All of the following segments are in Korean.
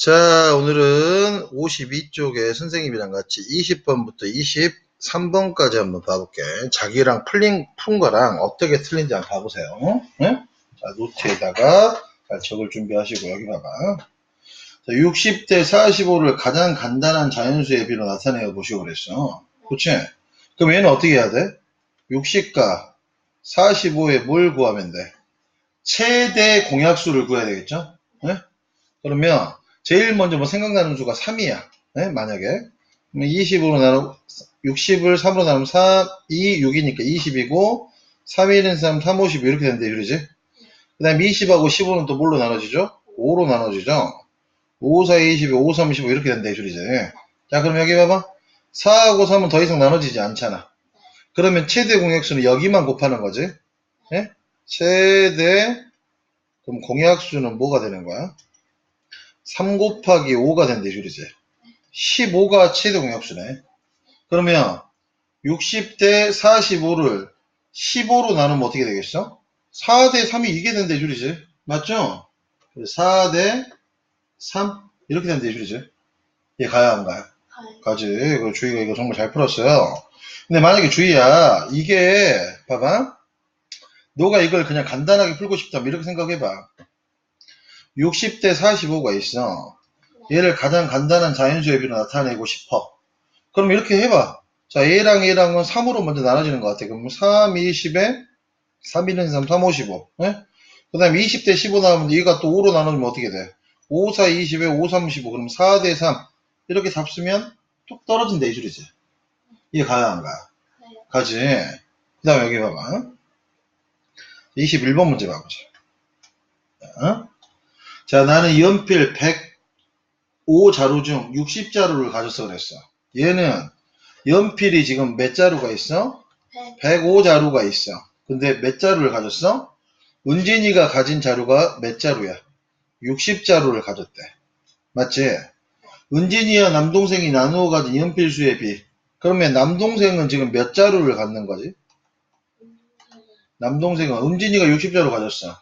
자, 오늘은 52쪽에 선생님이랑 같이 20번부터 23번까지 한번 봐볼게. 자기랑 풀린, 푼 거랑 어떻게 틀린지 한번 봐보세요. 응? 자, 노트에다가 잘 적을 준비하시고, 여기 봐봐. 자, 60대 45를 가장 간단한 자연수의 비로 나타내어 보시고 그랬어. 그치? 그럼 얘는 어떻게 해야 돼? 60과 45에 뭘 구하면 돼? 최대 공약수를 구해야 되겠죠? 네? 그러면 제일 먼저 뭐 생각나는 수가 3이야. 만약에. 그러면 20으로 나누, 60을 3으로 나누면 3, 2, 6이니까 20이고, 3, 1은 3, 3, 50 이렇게 된대, 그러지? 그 다음에 20하고 15는 또 뭘로 나눠지죠? 5로 나눠지죠? 5, 4, 20, 5, 3, 15 이렇게 된대, 그러지? 자, 그럼 여기 봐봐. 4하고 3은 더 이상 나눠지지 않잖아. 그러면 최대 공약수는 여기만 곱하는 거지? 예? 최대, 그럼 공약수는 뭐가 되는 거야? 3 곱하기 5가 된대, 줄이지. 15가 최대 공약수네. 그러면 60대 45를 15로 나누면 어떻게 되겠어? 4대 3이 이게 된대, 줄이지. 맞죠? 4대 3 이렇게 된대, 줄이지. 얘 가야 안 가요? 가지. 그 주희가 이거 정말 잘 풀었어요. 근데 만약에 주희야, 이게, 봐봐. 너가 이걸 그냥 간단하게 풀고 싶다면 이렇게 생각해봐. 60대 45가 있어. 얘를 가장 간단한 자연수의 비로 나타내고 싶어. 그럼 이렇게 해봐. 자, 얘랑 얘랑은 3으로 먼저 나눠지는 것 같아. 그럼 3, 20에 3, 1은 3, 3, 55. 그 다음에 20대 15 나오면 얘가 또 5로 나눠지면 어떻게 돼? 5, 4, 20에 5, 3, 15. 그럼 4 대 3. 이렇게 잡쓰면 뚝 떨어진다, 이 줄이지. 이해 가야 안 가? 가지. 그 다음에 여기 봐봐. 21번 문제 봐보자. 자, 자, 나는 연필 105 자루 중 60자루를 가졌어 그랬어. 얘는 연필이 지금 몇 자루가 있어? 105 자루가 있어. 근데 몇 자루를 가졌어? 은진이가 가진 자루가 몇 자루야? 60자루를 가졌대. 맞지? 은진이와 남동생이 나누어 가진 연필 수에 비. 그러면 남동생은 지금 몇 자루를 갖는 거지? 남동생은 은진이가 60자루 가졌어.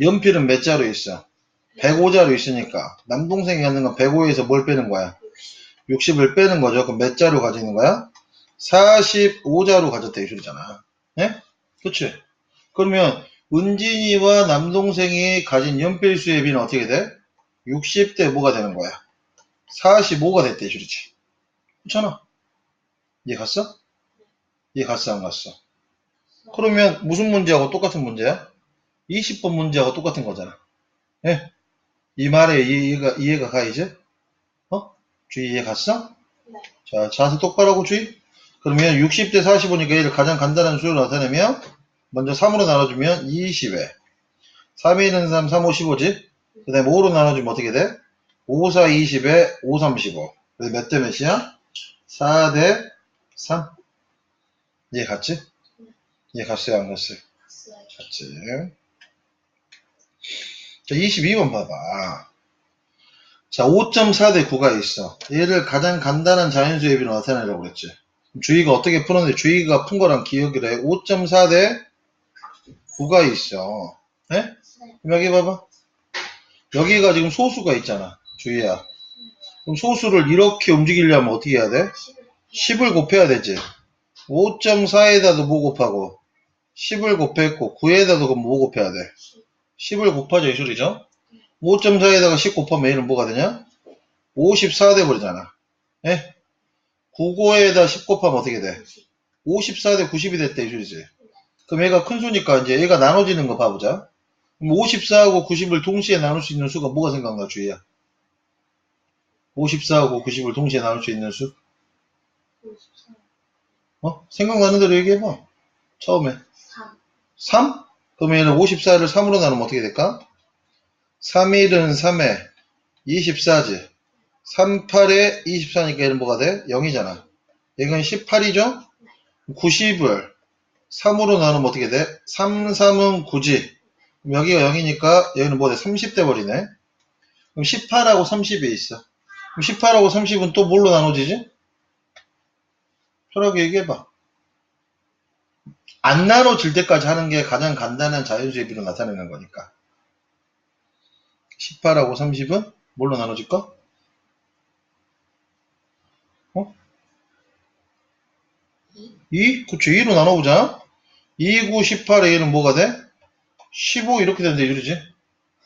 연필은 몇 자루 있어? 105자루 있으니까 남동생이 갖는 건 105에서 뭘 빼는 거야? 60을 빼는 거죠. 그럼 몇 자루 가지는 거야? 45자루 가졌다 이 소리잖아. 예? 그치? 그러면 은진이와 남동생이 가진 연필 수의 비는 어떻게 돼? 60대 뭐가 되는 거야? 45가 됐대 이 소리지. 그렇잖아. 이해 갔어? 이해 갔어 안 갔어? 그러면 무슨 문제하고 똑같은 문제야? 20번 문제하고 똑같은 거잖아. 예? 이 말에 이해가, 이해가 가, 이제? 어? 주의 이해 갔어? 네. 자, 자세 똑바로 하고 주의. 그러면 60대 45니까 얘를 가장 간단한 수로 나타내면, 먼저 3으로 나눠주면 20에, 3에 있는 3, 3, 5, 15지? 그 다음에 5로 나눠주면 어떻게 돼? 5, 4, 20에 5, 3, 15. 그래서 몇 대 몇이야? 4 대 3. 이해 갔지? 이해 갔어요, 안 갔어요? 갔지. 자, 22번 봐봐. 자, 5.4 대 9가 있어. 얘를 가장 간단한 자연수의 비로 나타내라고 그랬지. 주의가 어떻게 푸는데 주의가 푼 거랑 기억을 해. 5.4 대 9가 있어. 예? 그럼 여기 봐봐. 여기가 지금 소수가 있잖아. 주의야. 그럼 소수를 이렇게 움직이려면 어떻게 해야 돼? 10을 곱해야 되지. 5.4에다도 뭐 곱하고 10을 곱했고 9에다도 그럼 뭐 곱해야 돼? 10을 곱하죠 이 소리죠? 5.4에다가 10 곱하면 얘는 뭐가 되냐? 54 돼버리잖아. 예? 99에다 10 곱하면 어떻게 돼? 54 대 90이 됐다 이 소리지. 그럼 얘가 큰 수니까 이제 얘가 나눠지는 거 봐보자. 그럼 54하고 90을 동시에 나눌 수 있는 수가 뭐가 생각나 주희야? 54하고 90을 동시에 나눌 수 있는 수? 어? 생각나는 대로 얘기해봐. 처음에. 3? 그러면 얘는 54를 3으로 나누면 어떻게 될까? 3, 1은 3에 24지. 3, 8에 24니까 얘는 뭐가 돼? 0이잖아. 얘는 18이죠? 90을 3으로 나누면 어떻게 돼? 3, 3은 9지. 그럼 여기가 0이니까 여기는 뭐 돼? 30 돼 버리네. 그럼 18하고 30이 있어. 그럼 18하고 30은 또 뭘로 나눠지지? 편하게 얘기해봐. 안 나눠질 때까지 하는 게 가장 간단한 자연수의 비로 나타내는 거니까. 18하고 30은 뭘로 나눠질까? 어? 2? 그쵸. 2로 나눠보자. 2, 9, 18의 1은 뭐가 돼? 15 이렇게 된다 이러지.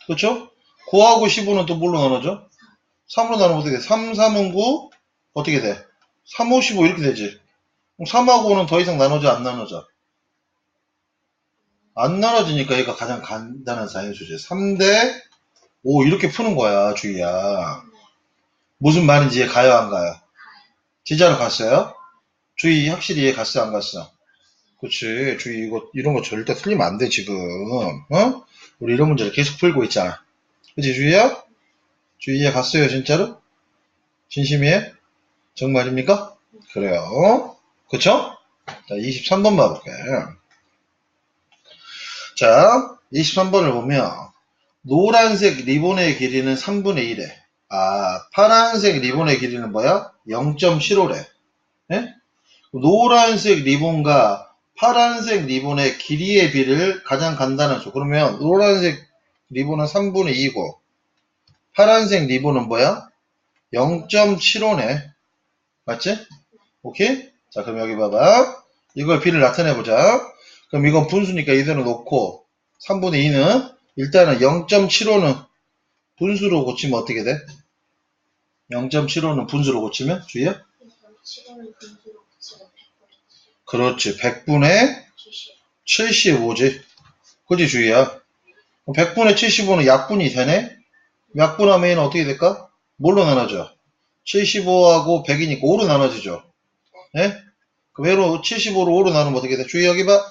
그쵸? 9하고 15는 또 뭘로 나눠져? 3으로 나누면 어떻게 돼? 3, 3은 9, 어떻게 돼? 3, 5, 15 이렇게 되지. 그럼 3하고는 더 이상 나눠져, 안 나눠져? 안 나눠지니까 얘가 가장 간단한 사인수지. 3대 5 이렇게 푸는 거야, 주희야. 무슨 말인지 이해 가요, 안 가요? 진짜로 갔어요? 주희 확실히 이해 갔어, 안 갔어? 그치, 주희 이거, 이런 거 절대 틀리면 안 돼, 지금. 어? 우리 이런 문제를 계속 풀고 있잖아. 그치, 주희야? 주희 이해 갔어요, 진짜로? 진심이에요? 정말입니까? 그래요. 그쵸? 자, 23번 봐볼게. 자, 23번을 보면, 노란색 리본의 길이는 3분의 1에, 아, 파란색 리본의 길이는 뭐야? 0.75래. 예? 노란색 리본과 파란색 리본의 길이의 비를 가장 간단한 수. 그러면 노란색 리본은 3분의 2고, 파란색 리본은 뭐야? 0.75네. 맞지? 오케이? 자, 그럼 여기 봐봐. 이걸 비를 나타내 보자. 그럼 이건 분수니까 이대로 놓고 3분의 2는 일단은 0.75는 분수로 고치면 어떻게 돼? 0.75는 분수로 고치면 주희야? 7을 분수로 붙이면 100분의 그렇지. 100분의 70. 75지. 그지 주희야? 100분의 75는 약분이 되네? 약분하면 어떻게 될까? 뭘로 나눠져? 75하고 100이니까 5로 나눠지죠. 예? 그럼 얘로 75로 5로 나누면 어떻게 돼? 주희 여기 봐.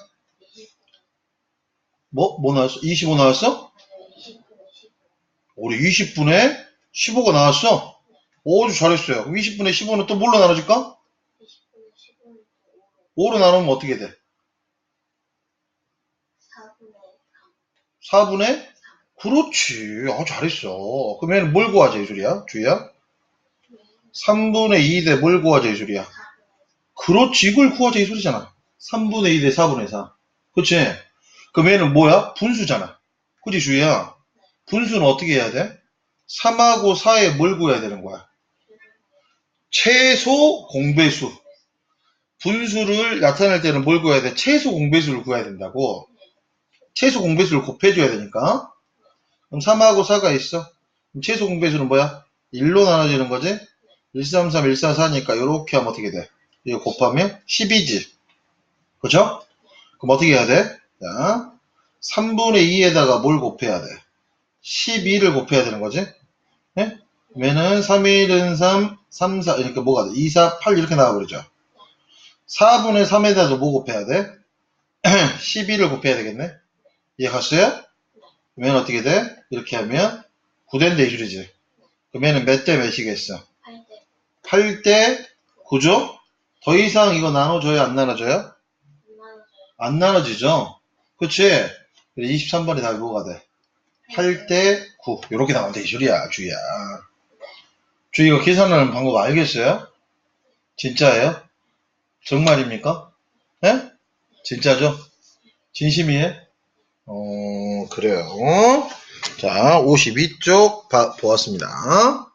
20분의 뭐? 뭐 나왔어? 25 나왔어? 20분의 10. 우리 20분에 15가 나왔어? 오, 아주 잘했어요. 그럼 20분에 15는 또 뭘로 나눠질까? 20분의 10은 5로 5로 나누면 어떻게 돼? 4분의 4분의? 그렇지. 아, 잘했어. 그러면 뭘 구하자, 이술이야? 주희야? 3분의 2 대 뭘 구하자, 이술이야? 4분의 그렇지. 이걸 구하자, 이 소리잖아. 3분의 2 대 4분의 4. 그치? 그럼 얘는 뭐야? 분수잖아. 그지, 주희야? 분수는 어떻게 해야 돼? 3하고 4에 뭘 구해야 되는 거야? 최소 공배수. 분수를 나타낼 때는 뭘 구해야 돼? 최소 공배수를 구해야 된다고. 최소 공배수를 곱해줘야 되니까. 그럼 3하고 4가 있어. 그럼 최소 공배수는 뭐야? 1로 나눠지는 거지? 1, 3, 3, 1, 4, 4니까 이렇게 하면 어떻게 돼? 이거 곱하면 10이지. 그죠? 그럼 어떻게 해야 돼? 자, 3분의 2에다가 뭘 곱해야 돼? 12를 곱해야 되는 거지? 예? 그러면은 3, 1은 3, 3, 4 이렇게 뭐가 돼? 2, 4, 8 이렇게 나와버리죠. 4분의 3에다가 뭐 곱해야 돼? 12를 곱해야 되겠네? 이해 갔어요? 그러면 어떻게 돼? 이렇게 하면 9대인데 이 줄이지. 그러면은 몇 대 몇이겠어? 8대 8대 9죠? 더 이상 이거 나눠줘요? 안 나눠줘요? 2만원 안 나눠지죠? 그치? 23번이 답이 뭐가 돼? 8대 9. 이렇게 나오면 돼. 이 줄이야, 주희야. 주희 이거 계산하는 방법 알겠어요? 진짜예요? 정말입니까? 예? 진짜죠? 진심이에요? 어, 그래요. 자, 52쪽 보았습니다.